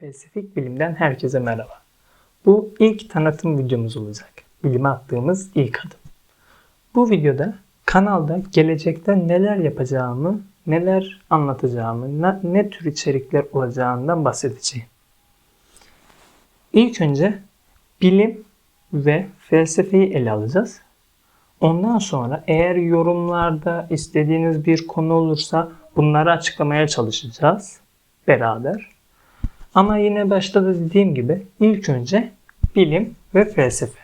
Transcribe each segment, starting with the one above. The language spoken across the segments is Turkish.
Felsefik bilimden herkese merhaba. Bu ilk tanıtım videomuz olacak. Bilime attığımız ilk adım. Bu videoda kanalda gelecekte neler yapacağımı, neler anlatacağımı, ne, ne tür içerikler olacağından bahsedeceğim. İlk önce bilim ve felsefeyi ele alacağız. Ondan sonra eğer yorumlarda istediğiniz bir konu olursa bunları açıklamaya çalışacağız beraber. Ama yine başta da dediğim gibi ilk önce bilim ve felsefe.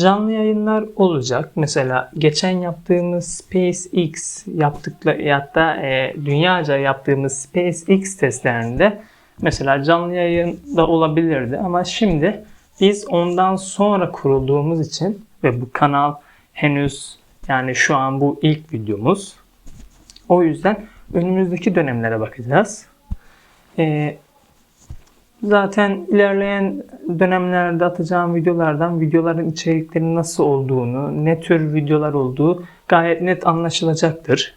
Canlı yayınlar olacak. Mesela geçen yaptığımız SpaceX yaptıkları hatta e, dünyaca yaptığımız SpaceX testlerinde mesela canlı yayın da olabilirdi ama şimdi biz ondan sonra kurulduğumuz için ve bu kanal henüz yani şu an bu ilk videomuz. O yüzden önümüzdeki dönemlere bakacağız. Ee, zaten ilerleyen dönemlerde atacağım videolardan videoların içerikleri nasıl olduğunu, ne tür videolar olduğu gayet net anlaşılacaktır.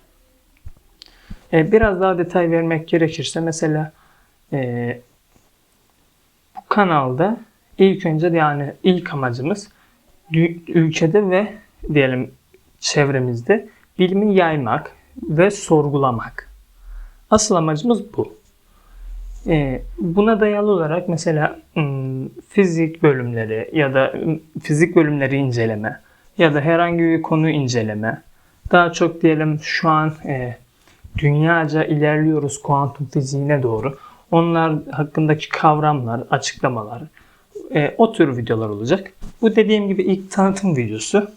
Ee, biraz daha detay vermek gerekirse mesela e, bu kanalda ilk önce yani ilk amacımız ülkede ve diyelim çevremizde bilimi yaymak ve sorgulamak. Asıl amacımız bu. Ee, buna dayalı olarak mesela fizik bölümleri ya da fizik bölümleri inceleme ya da herhangi bir konu inceleme. Daha çok diyelim şu an e, dünyaca ilerliyoruz kuantum fiziğine doğru. Onlar hakkındaki kavramlar, açıklamalar, e, o tür videolar olacak. Bu dediğim gibi ilk tanıtım videosu.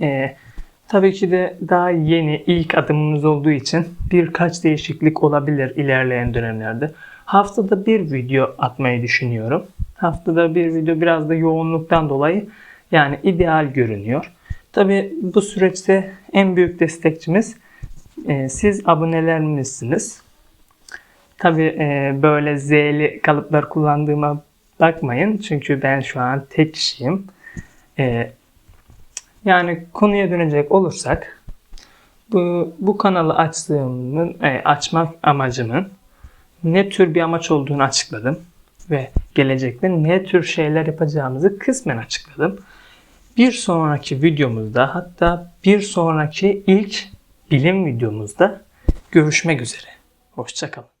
E, tabii ki de daha yeni ilk adımımız olduğu için birkaç değişiklik olabilir ilerleyen dönemlerde. Haftada bir video atmayı düşünüyorum. Haftada bir video biraz da yoğunluktan dolayı yani ideal görünüyor. Tabii bu süreçte en büyük destekçimiz e, siz abonelerimizsiniz. Tabii e, böyle Z'li kalıplar kullandığıma bakmayın. Çünkü ben şu an tek kişiyim. E, yani konuya dönecek olursak bu, bu kanalı açtığımın, e, açmak amacımın ne tür bir amaç olduğunu açıkladım. Ve gelecekte ne tür şeyler yapacağımızı kısmen açıkladım. Bir sonraki videomuzda hatta bir sonraki ilk bilim videomuzda görüşmek üzere. Hoşçakalın.